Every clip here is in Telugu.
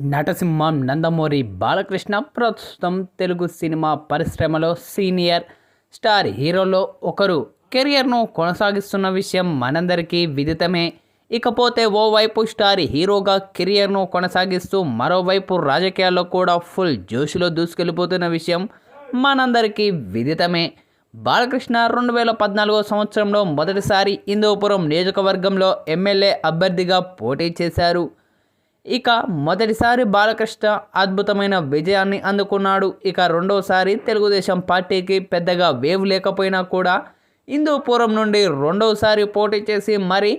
నటసింహం నందమూరి బాలకృష్ణ ప్రస్తుతం తెలుగు సినిమా పరిశ్రమలో సీనియర్ స్టార్ హీరోలో ఒకరు. కెరియర్ను కొనసాగిస్తున్న విషయం మనందరికీ విదితమే. ఇకపోతే ఓవైపు స్టార్ హీరోగా కెరియర్ను కొనసాగిస్తూ మరోవైపు రాజకీయాల్లో కూడా ఫుల్ జోషులో దూసుకెళ్ళిపోతున్న విషయం మనందరికీ విదితమే. బాలకృష్ణ రెండు వేల పద్నాలుగో సంవత్సరంలో మొదటిసారి హిందూపురం నియోజకవర్గంలో ఎమ్మెల్యే అభ్యర్థిగా పోటీ చేశారు. ఇక మొదటిసారి బాలకృష్ణ అద్భుతమైన విజయాన్ని అందుకున్నాడు. ఇక రెండోసారి తెలుగుదేశం పార్టీకి పెద్దగా వేవ్ లేకపోయినా కూడా హిందూపురం నుండి రెండోసారి పోటీ చేసి మరి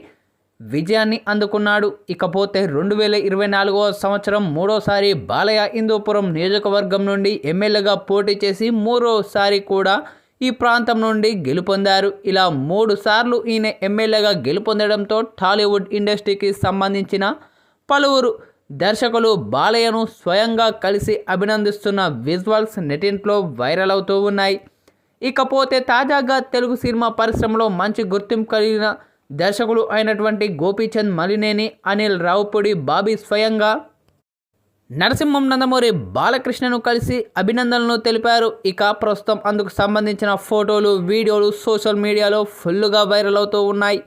విజయాన్ని అందుకున్నాడు. ఇకపోతే రెండు వేల ఇరవై నాలుగవ సంవత్సరం మూడోసారి బాలయ్య హిందూపురం నియోజకవర్గం నుండి ఎమ్మెల్యేగా పోటీ చేసి మూడోసారి కూడా ఈ ప్రాంతం నుండి గెలుపొందారు. ఇలా మూడు సార్లు ఈయన ఎమ్మెల్యేగా గెలుపొందడంతో టాలీవుడ్ ఇండస్ట్రీకి సంబంధించిన పలువురు దర్శకులు బాలయ్యను స్వయంగా కలిసి అభినందిస్తున్న విజువల్స్ నెటింట్లో వైరల్ అవుతూ ఉన్నాయి. ఇకపోతే తాజాగా తెలుగు సినిమా పరిశ్రమలో మంచి గుర్తింపు కలిగిన దర్శకులు అయినటువంటి గోపీచంద్ మలినేని అనిల్ రావుపూడి బాబీ స్వయంగా నరసింహం నందమూరి బాలకృష్ణను కలిసి అభినందనలు తెలిపారు. ఇక ప్రస్తుతం అందుకు సంబంధించిన ఫోటోలు వీడియోలు సోషల్ మీడియాలో ఫుల్గా వైరల్ అవుతూ ఉన్నాయి.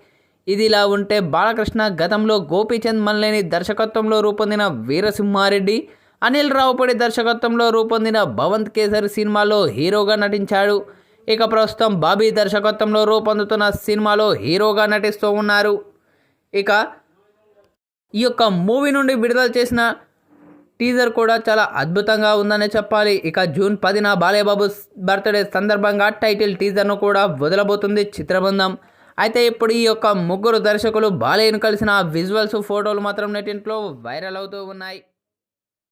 ఇది ఇలా ఉంటే బాలకృష్ణ గతంలో గోపీచంద్ మల్లేని దర్శకత్వంలో రూపొందిన వీరసింహారెడ్డి అనిల్ రావుపడి దర్శకత్వంలో రూపొందిన భవంత్ కేసరి సినిమాలో హీరోగా నటించాడు. ఇక ప్రస్తుతం బాబీ దర్శకత్వంలో రూపొందుతున్న సినిమాలో హీరోగా నటిస్తూ ఉన్నారు. ఇక ఈ యొక్క మూవీ నుండి విడుదల చేసిన టీజర్ కూడా చాలా అద్భుతంగా ఉందనే చెప్పాలి. ఇక జూన్ పదిన బాలయ్యబాబు బర్త్డే సందర్భంగా టైటిల్ టీజర్ను కూడా వదలబోతుంది చిత్రబృందం. అయితే ఇప్పుడు ఈ యొక్క ముగ్గురు దర్శకులు బాలయ్యను కలిసిన విజువల్స్ ఫోటోలు మాత్రం నెటింట్లో వైరల్ అవుతూ ఉన్నాయి.